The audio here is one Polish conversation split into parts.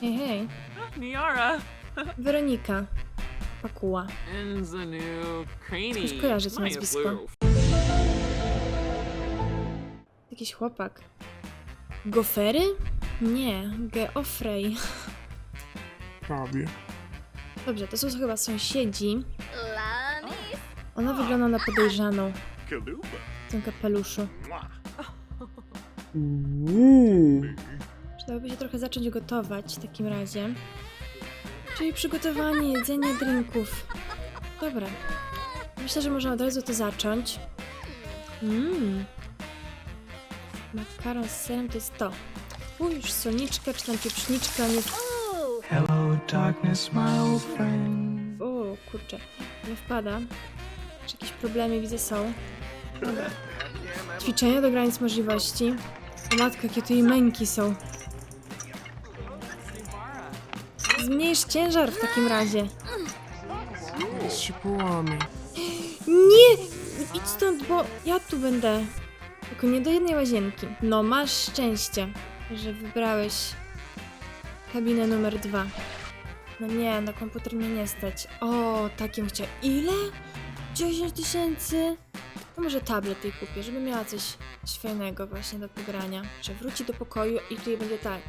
Hej, hej. Niara. Weronika. Pakuła. Enzanu Craney. Już kojarzę to nazwisko. Jakiś chłopak. Gofery? Nie, Geoffrey. Prawie. Dobrze, to są chyba sąsiedzi. Lani. Ona wygląda na podejrzaną Kaluba. w tym kapeluszu. Uuu. Przydałoby się trochę zacząć gotować w takim razie. Czyli przygotowanie, jedzenie drinków. Dobra. Myślę, że można od razu to zacząć. Mmm. Makaron z serem to jest to. U, już solniczka, czy tam pieprzniczka, nie... Hello, darkness, my old friend. O, kurczę. Nie wpada. Czy jakieś problemy widzę są? Dobra. Ćwiczenia do granic możliwości. O matko, jakie tu i męki są. Zmniejsz ciężar w takim razie. się połamie. Nie! Idź stąd, bo ja tu będę. Tylko nie do jednej łazienki. No, masz szczęście, że wybrałeś kabinę numer dwa. No nie, na komputer mnie nie stać. O, takim chciał. Ile? 10 tysięcy? To może tablet jej kupię, żeby miała coś, coś fajnego właśnie do pogrania. Że wróci do pokoju i tutaj będzie tak.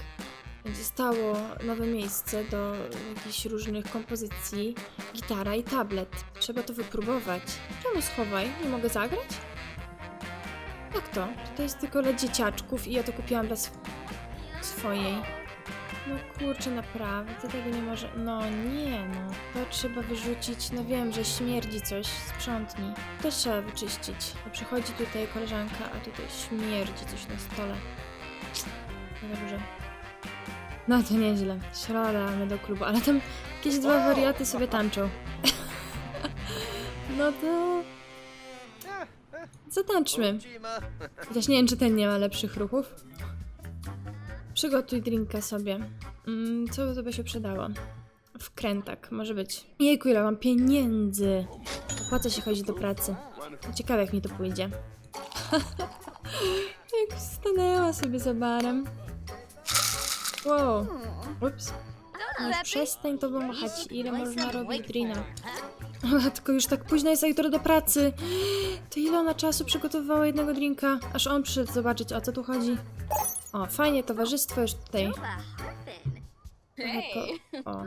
Będzie stało nowe miejsce do jakichś różnych kompozycji, gitara i tablet. Trzeba to wypróbować. Czemu schowaj? Nie mogę zagrać? Jak to? To jest tylko dla dzieciaczków i ja to kupiłam dla sw- swojej? No kurczę, naprawdę, tego nie może... No nie, no. To trzeba wyrzucić, no wiem, że śmierdzi coś, sprzątnij. To trzeba wyczyścić. Bo przychodzi tutaj koleżanka, a tutaj śmierdzi coś na stole. Niedobrze. No to nieźle. Środa, my do klubu, ale tam jakieś dwa wariaty sobie tańczą. no to... Zatańczmy. Chociaż nie wiem, czy ten nie ma lepszych ruchów. Przygotuj drinka sobie. Mm, co to by się przydało? Wkrętak, może być. Jejku, ile mam pieniędzy. Opłaca się chodzić do pracy. Ciekawe, jak mi to pójdzie. jak stanęła sobie za barem. Wow. Ups. No przestań to wymachać. Ile można robić drina? Tylko już tak późno jest, a jutro do pracy. To ile ona czasu przygotowywała jednego drinka, aż on przyszedł zobaczyć, o co tu chodzi. O, fajnie, towarzystwo już tutaj. Trochę po... O,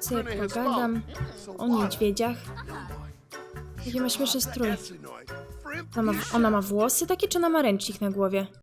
sobie pogadam o niedźwiedziach. Jaki ma śmieszny strój. Ona ma, ona ma włosy takie, czy ona ma ręcznik na głowie?